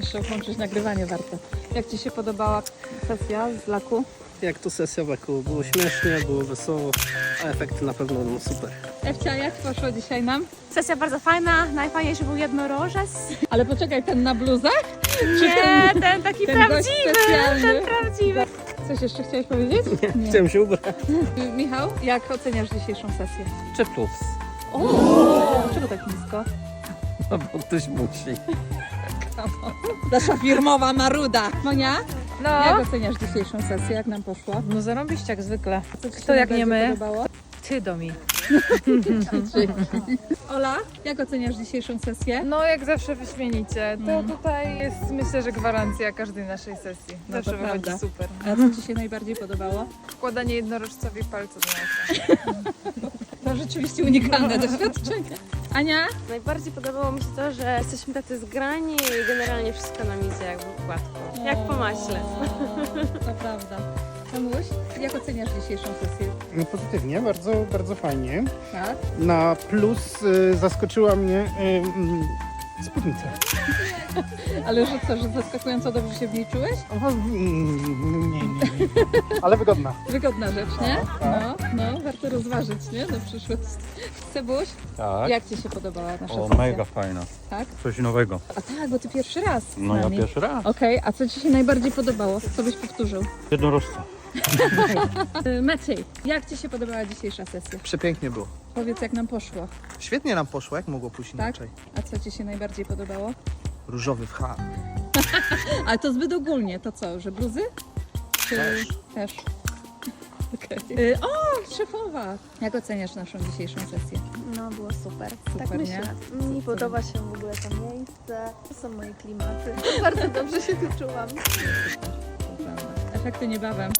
Jeszcze włączyć nagrywanie warto. Jak Ci się podobała sesja z laku? Jak to sesja wokół? Było śmiesznie, było wesoło, a efekty na pewno będą super. Ewcia, jak poszło dzisiaj nam? Sesja bardzo fajna, najfajniejszy był jednorożec. Ale poczekaj, ten na bluzach? Nie, ten taki ten gość prawdziwy, specjalny? ten prawdziwy. Coś jeszcze chciałeś powiedzieć? Nie. Chciałem się ubrać. Michał, jak oceniasz dzisiejszą sesję? Czy plus? O, czego tak nisko? No bo ktoś musi. Nasza firmowa maruda. Monia, No, jak oceniasz dzisiejszą sesję? Jak nam poszło? No zarąbiście jak zwykle. Co ci się Kto jak nie najbardziej my? Podobało? Ty do mi. Ola, jak oceniasz dzisiejszą sesję? No jak zawsze wyśmienicie. To Mm. tutaj jest myślę, że gwarancja każdej naszej sesji. No Zawsze to wychodzi prawda. super. A co Ci się najbardziej podobało? Wkładanie jednorożcowi palca do nosa. To rzeczywiście unikalne doświadczenie. Ania? Najbardziej podobało mi się to, że jesteśmy tacy zgrani i generalnie wszystko nam idzie jakby gładko. Jak po maśle. To prawda. Tomuś, jak oceniasz dzisiejszą sesję? No pozytywnie, bardzo, bardzo fajnie. Tak? Na plus y, zaskoczyła mnie y, mm, spódnica. Ale że co, że zaskakująco dobrze się w niej czułeś? O, mm. Ale wygodna. Wygodna rzecz, nie? No, no, warto rozważyć, nie? Na przyszłość. Cebuś, Tak. jak Ci się podobała nasza O, sesja? mega fajna. Tak? Coś nowego. A tak, bo Ty pierwszy raz z No ja nami. pierwszy raz. Okej, a co Ci się najbardziej podobało? Co byś powtórzył? Jednorożca. Y, Maciej, jak Ci się podobała dzisiejsza sesja? Przepięknie było. Powiedz, jak nam poszło, Świetnie nam poszło, jak mogło pójść tak? inaczej? A co Ci się najbardziej podobało? Różowy w H. Ale to zbyt ogólnie, to co, że bluzy? Czy... Też. Też. Y, O, szefowa! Jak oceniasz naszą dzisiejszą sesję? No, było super. Super, tak nie? myślę. Mi podoba się w ogóle to miejsce. To są moje klimaty. Bardzo dobrze się tu czułam. Efekty niebawem.